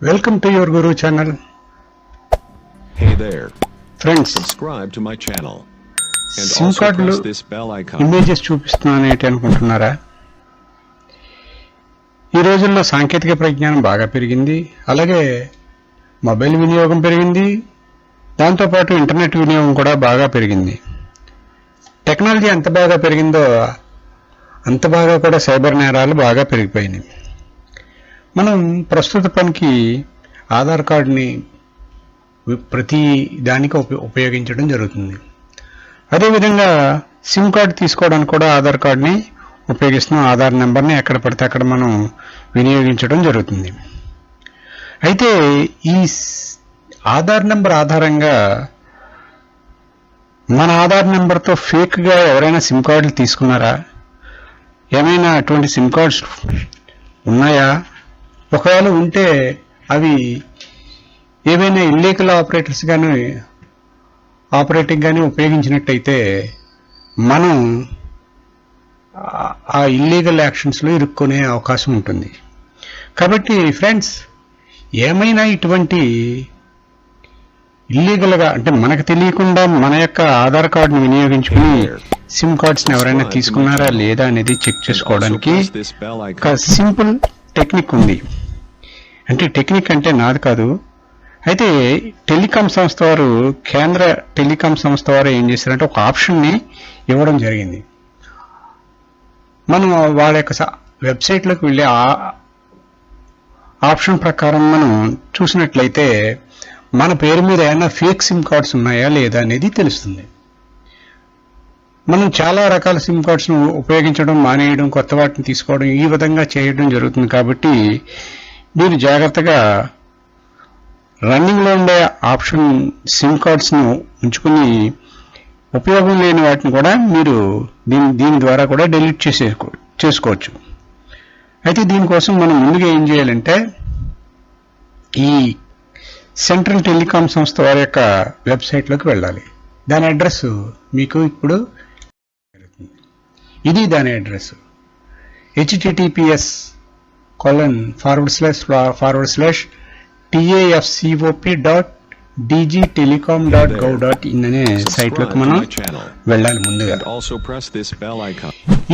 Welcome to your Guru channel. Hey there, friends subscribe to my channel. And SIM also కార్డులు press this bell icon. Images చూపిస్తున్నాను ఏంటి అనుకుంటున్నారా? ఈ రోజుల్లో సాంకేతిక పరిజ్ఞానం బాగా పెరిగింది. అలాగే మొబైల్ వినియోగం పెరిగింది. దాంతోపాటు ఇంటర్నెట్ వినియోగం కూడా బాగా పెరిగింది. టెక్నాలజీ ఎంత బాగా పెరిగిందో అంత బాగా కూడా సైబర్ నేరాలు బాగా పెరిగిపోయినాయి. మనం ప్రస్తుత పనికి ఆధార్ కార్డుని ప్రతి దానికి ఉపయోగించడం జరుగుతుంది. అదేవిధంగా సిమ్ కార్డు తీసుకోవడానికి కూడా ఆధార్ కార్డుని ఉపయోగిస్తున్నాం ఆధార్ నెంబర్ని ఎక్కడ పడితే అక్కడ మనం వినియోగించడం జరుగుతుంది. అయితే ఈ ఆధార్ నెంబర్ ఆధారంగా మన ఆధార్ నెంబర్తో ఫేక్గా ఎవరైనా సిమ్ కార్డులు తీసుకున్నారా? ఏమైనా అటువంటి సిమ్ కార్డ్స్ ఉన్నాయా? ఒకవేళ ఉంటే అవి ఏవైనా ఇల్లీగల్ ఆపరేటర్స్ కానీ ఆపరేటింగ్ కానీ ఉపయోగించినట్టయితే మనం ఆ- ఇల్లీగల్ యాక్షన్స్లో ఇరుక్కునే అవకాశం ఉంటుంది. కాబట్టి ఫ్రెండ్స్ ఏమైనా ఇటువంటి ఇల్లీగల్గా అంటే మనకు తెలియకుండా మన యొక్క ఆధార్ కార్డును వినియోగించుకుని సిమ్ కార్డ్స్ని ఎవరైనా తీసుకున్నారా లేదా అనేది చెక్ చేసుకోవడానికి ఒక సింపుల్ టెక్నిక్ ఉంది. అంటే టెక్నిక్ అంటే నాది కాదు. అయితే టెలికాం సంస్థ వారు కేంద్ర టెలికాం సంస్థ వారు ఏం చేశారంటే ఒక ఆప్షన్ని ఇవ్వడం జరిగింది. మనం వాళ్ళ యొక్క వెబ్సైట్లోకి వెళ్ళే ఆప్షన్ ప్రకారం మనం చూసినట్లయితే మన పేరు మీద ఏమైనా ఫేక్ సిమ్ కార్డ్స్ ఉన్నాయా లేదా అనేది తెలుస్తుంది. మనం చాలా రకాల సిమ్ కార్డ్స్ను ఉపయోగించడం మానేయడం కొత్త వాటిని తీసుకోవడం ఈ విధంగా చేయడం జరుగుతుంది కాబట్టి మీరు జాగ్రత్తగా రన్నింగ్లో ఉండే ఆప్షన్ సిమ్ కార్డ్స్ను ఉంచుకుని ఉపయోగం లేని వాటిని కూడా మీరు దీని దీని ద్వారా కూడా డెలీట్ చేసేసుకో చేసుకోవచ్చు. అయితే దీనికోసం మనం ముందుగా ఏం చేయాలంటే ఈ సెంట్రల్ టెలికాం సంస్థ వారి యొక్క వెబ్సైట్లోకి వెళ్ళాలి. దాని అడ్రస్ మీకు ఇప్పుడు ఇది దాని address HTTPS colon forward slash forward slash TAFCOP dot DG telecom dot gov dot in అనే సైట్లోకి మనం. వెళ్ళాలి ముందుగా.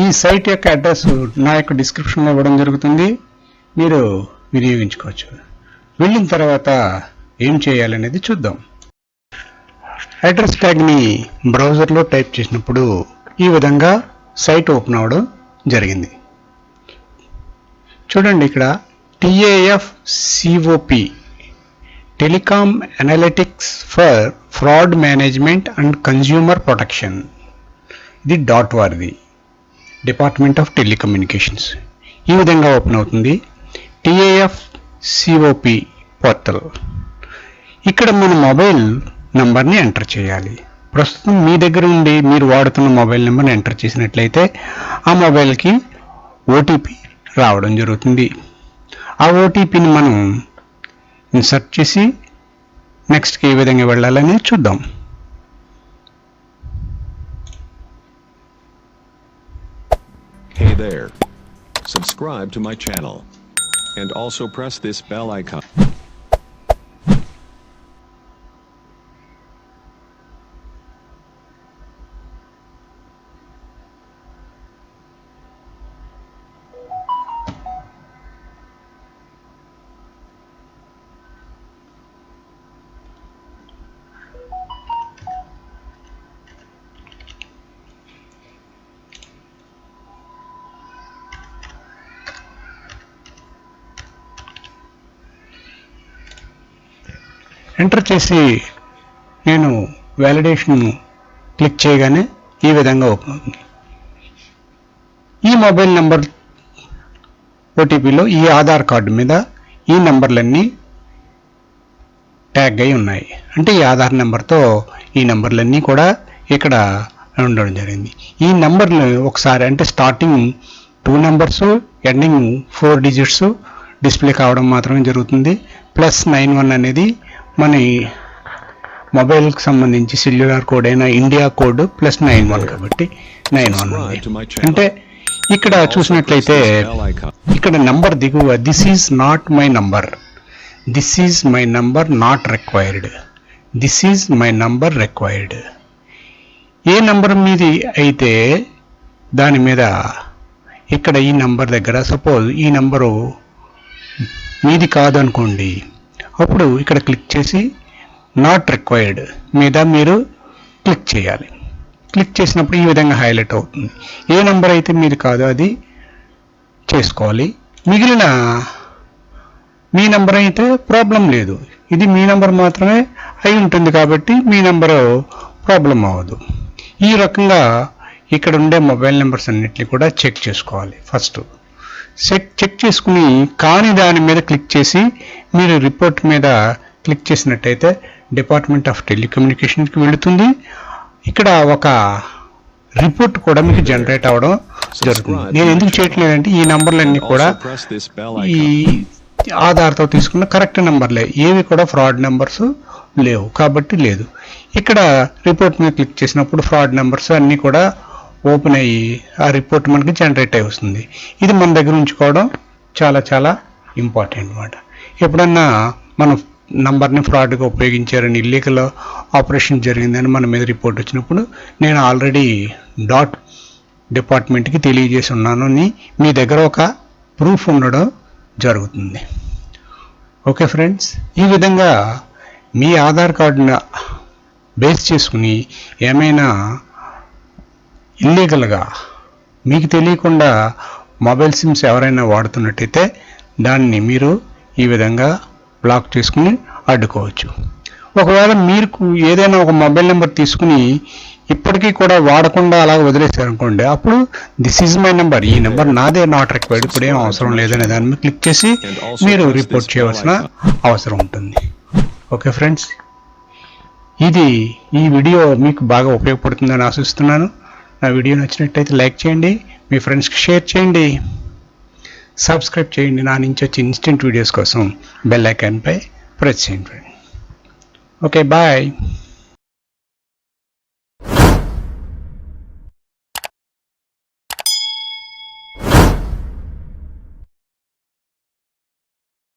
ఈ సైట్ యొక్క అడ్రస్ నా యొక్క డిస్క్రిప్షన్లో ఇవ్వడం జరుగుతుంది. మీరు వినియోగించుకోవచ్చు. వెళ్ళిన తర్వాత ఏం చేయాలనేది చూద్దాం. అడ్రస్ ట్యాగ్ని బ్రౌజర్లో టైప్ చేసినప్పుడు ఈ విధంగా సైట్ ఓపెన్ అవ్వడం జరిగింది. చూడండి ఇక్కడ. TAF COP telecom analytics for fraud management and consumer protection ఇది డాట్ వారిది డిపార్ట్మెంట్ ఆఫ్ టెలికమ్యూనికేషన్స్ ఈ విధంగా ఓపెన్ అవుతుంది. టిఏఎఫ్ సిఓపి పోర్టల్ ఇక్కడ మన మొబైల్ నంబర్ని ఎంటర్ చేయాలి. ప్రస్తుతం మీ దగ్గర ఉండి మీరు వాడుతున్న మొబైల్ నెంబర్ని ఎంటర్ చేసినట్లయితే ఆ మొబైల్కి ఓటీపీ రావడం జరుగుతుంది ఆ ఓటీపీని మనం ఇన్సర్ట్ చేసి నెక్స్ట్కి ఏ విధంగా వెళ్ళాలని చూద్దాం Hey there. Subscribe to my channel. And also press this bell icon. Enter చేసి నేను వ్యాలిడేషన్ క్లిక్ చేయగానే ఈ విధంగా ఓపెన్ అవుతుంది. ఈ మొబైల్ నెంబర్ ఓటీపీలో ఈ ఆధార్ కార్డు మీద ఈ నెంబర్లన్నీ ట్యాగ్ అయి ఉన్నాయి. అంటే ఈ ఆధార్ నెంబర్తో ఈ నెంబర్లన్నీ కూడా ఇక్కడ ఉండడం జరిగింది. ఈ నెంబర్లు ఒకసారి అంటే starting two numbers ending four digits display కావడం మాత్రమే జరుగుతుంది. ప్లస్ నైన్ వన్ అనేది మన మొబైల్కి సంబంధించి సెల్యులార్ కోడ్ అయిన India code plus nine one కాబట్టి నైన్ వన్. అంటే ఇక్కడ చూసినట్లయితే. ఇక్కడ నంబర్ దిగువ this is not my number this is my number not required this is my number required A number మీది అయితే దాని మీద ఇక్కడ ఈ నంబర్ దగ్గర సపోజ్ ఈ నంబరు మీది కాదనుకోండి అప్పుడు ఇక్కడ క్లిక్ చేసి నాట్ రిక్వైర్డ్ మీద మీరు క్లిక్ చేయాలి. క్లిక్ చేసినప్పుడు ఈ విధంగా హైలైట్ అవుతుంది. ఏ నెంబర్ అయితే మీది కాదో అది చేసుకోవాలి. మిగిలిన మీ నెంబర్ అయితే ప్రాబ్లం లేదు. ఇది మీ నెంబర్ మాత్రమే అయి ఉంటుంది కాబట్టి మీ నెంబరు ప్రాబ్లం అవ్వదు. ఈ రకంగా ఇక్కడ ఉండే మొబైల్ నెంబర్స్ అన్నిటిని కూడా చెక్ చేసుకోవాలి ఫస్ట్. సెట్ చెక్ చేసుకుని కాని దాని మీద క్లిక్ చేసి మీరు రిపోర్ట్ మీద క్లిక్ చేసినట్టయితే డిపార్ట్మెంట్ ఆఫ్ టెలికమ్యూనికేషన్కి వెళుతుంది. ఇక్కడ ఒక రిపోర్ట్ కూడా మీకు జనరేట్ అవ్వడం జరుగుతుంది. నేను ఎందుకు చేయట్లేదంటే ఈ నంబర్లన్నీ కూడా ఈ ఆధార్తో తీసుకున్న కరెక్ట్ నెంబర్లే. ఏవి కూడా ఫ్రాడ్ నెంబర్స్ లేవు. కాబట్టి లేదు. ఇక్కడ రిపోర్ట్ మీద క్లిక్ చేసినప్పుడు ఫ్రాడ్ నెంబర్స్ అన్నీ కూడా ఓపెన్ అయ్యి ఆ రిపోర్ట్ మనకి జనరేట్ అయి వస్తుంది. ఇది మన దగ్గర ఉంచుకోవడం చాలా చాలా ఇంపార్టెంట్ అనమాట ఎప్పుడన్నా మనం నంబర్ని ఫ్రాడ్గా ఉపయోగించారని ఇల్లీగల్ ఆపరేషన్ జరిగిందని మన మీద రిపోర్ట్ వచ్చినప్పుడు నేను ఆల్రెడీ డాట్ డిపార్ట్మెంట్కి తెలియజేసి ఉన్నాను అని మీ దగ్గర ఒక ప్రూఫ్ ఉండడం జరుగుతుంది. ఓకే ఫ్రెండ్స్ ఈ విధంగా మీ ఆధార్ కార్డును బేస్ చేసుకుని ఏమైనా ఇల్లీగల్గా మీకు తెలియకుండా మొబైల్ సిమ్స్ ఎవరైనా వాడుతున్నట్టయితే దాన్ని మీరు ఈ విధంగా బ్లాక్ చేసుకుని అడ్డుకోవచ్చు. ఒకవేళ మీరు ఏదైనా ఒక మొబైల్ నెంబర్ తీసుకుని ఇప్పటికీ కూడా వాడకుండా అలా వదిలేశారనుకోండి అప్పుడు దిస్ ఈజ్ మై నెంబర్ ఈ నెంబర్ నాదే నాట్ రిక్వైర్డ్ ఇప్పుడు ఏం అవసరం లేదనే దాని మీద క్లిక్ చేసి మీరు రిపోర్ట్ చేయవలసిన అవసరం ఉంటుంది. ఓకే ఫ్రెండ్స్ ఇది ఈ వీడియో మీకు బాగా ఉపయోగపడుతుందని ఆశిస్తున్నాను. నా వీడియో నచ్చినట్టయితే లైక్ చేయండి మీ ఫ్రెండ్స్కి షేర్ చేయండి. సబ్స్క్రైబ్ చేయండి నా నుంచి వచ్చే ఇన్స్టెంట్ వీడియోస్ కోసం బెల్ ఐకాన్పై ప్రెస్ చేయండి. Okay bye.